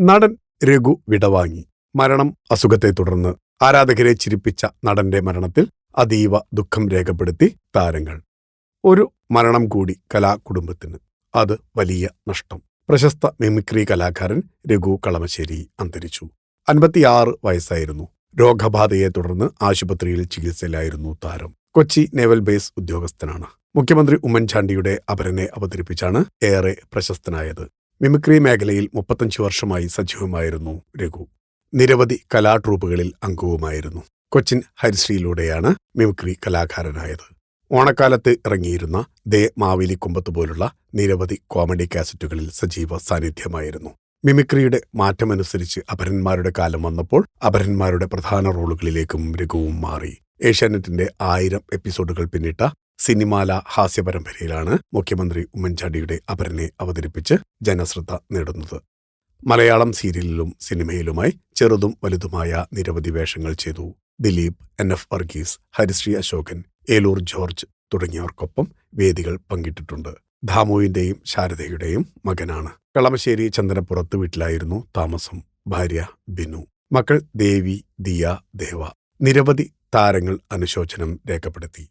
നടൻ രഘു വിടവാങ്ങി. മരണം അസുഖത്തെ തുടർന്ന് ആരാധകരെ ചിരിപ്പിച്ച നടന്റെ മരണത്തിൽ അതീവ ദുഃഖം രേഖപ്പെടുത്തി താരങ്ങൾ. ഒരു മരണം കൂടി കലാകുടുംബത്തിന്. അത് വലിയ നഷ്ടം. പ്രശസ്ത മിമിക്രി കലാകാരൻ രഘു കളമശ്ശേരി അന്തരിച്ചു. അൻപത്തിയാറ് വയസ്സായിരുന്നു. രോഗബാധയെ തുടർന്ന് ആശുപത്രിയിൽ ചികിത്സയിലായിരുന്നു താരം. കൊച്ചി നേവൽ ബേസ് ഉദ്യോഗസ്ഥനാണ്. മുഖ്യമന്ത്രി ഉമ്മൻചാണ്ടിയുടെ അപരനെ അവതരിപ്പിച്ചാണ് ഏറെ പ്രശസ്തനായത്. മിമിക്രി മേഖലയിൽ മുപ്പത്തഞ്ച് വർഷമായി സജീവമായിരുന്നു രഘു. നിരവധി കലാട്രൂപ്പുകളിൽ അംഗവുമായിരുന്നു. കൊച്ചിൻ ഹരിശ്രീയിലൂടെയാണ് മിമിക്രി കലാകാരനായത്. ഓണക്കാലത്ത് ഇറങ്ങിയിരുന്ന ദേ മാവേലി കുമ്പത്ത് പോലുള്ള നിരവധി കോമഡി കാസറ്റുകളിൽ സജീവ സാന്നിധ്യമായിരുന്നു. മിമിക്രിയുടെ മാറ്റമനുസരിച്ച് അപരന്മാരുടെ കാലം വന്നപ്പോൾ അപരന്മാരുടെ പ്രധാന റോളുകളിലേക്കും രഘുവും മാറി. ഏഷ്യാനെറ്റിന്റെ ആയിരം എപ്പിസോഡുകൾ പിന്നിട്ട സിനിമാല ഹാസ്യ പരമ്പരയിലാണ് മുഖ്യമന്ത്രി ഉമ്മൻചാണ്ടിയുടെ അപരനെ അവതരിപ്പിച്ച് ജനശ്രദ്ധ നേടുന്നത്. മലയാളം സീരിയലിലും സിനിമയിലുമായി ചെറുതും വലുതുമായ നിരവധി വേഷങ്ങൾ ചെയ്തു Dileep N. F. Varghese Harisree Ashokan Eloor George തുടങ്ങിയവർക്കൊപ്പം വേദികൾ പങ്കിട്ടിട്ടുണ്ട്. ധാമുവിന്റെയും ശാരദയുടെയും മകനാണ്. കളമശ്ശേരി ചന്ദനപ്പുറത്ത് വീട്ടിലായിരുന്നു താമസം. ഭാര്യ ബിനു. മക്കൾ ദേവി ദിയ ദേവ. നിരവധി താരങ്ങൾ അനുശോചനം രേഖപ്പെടുത്തി.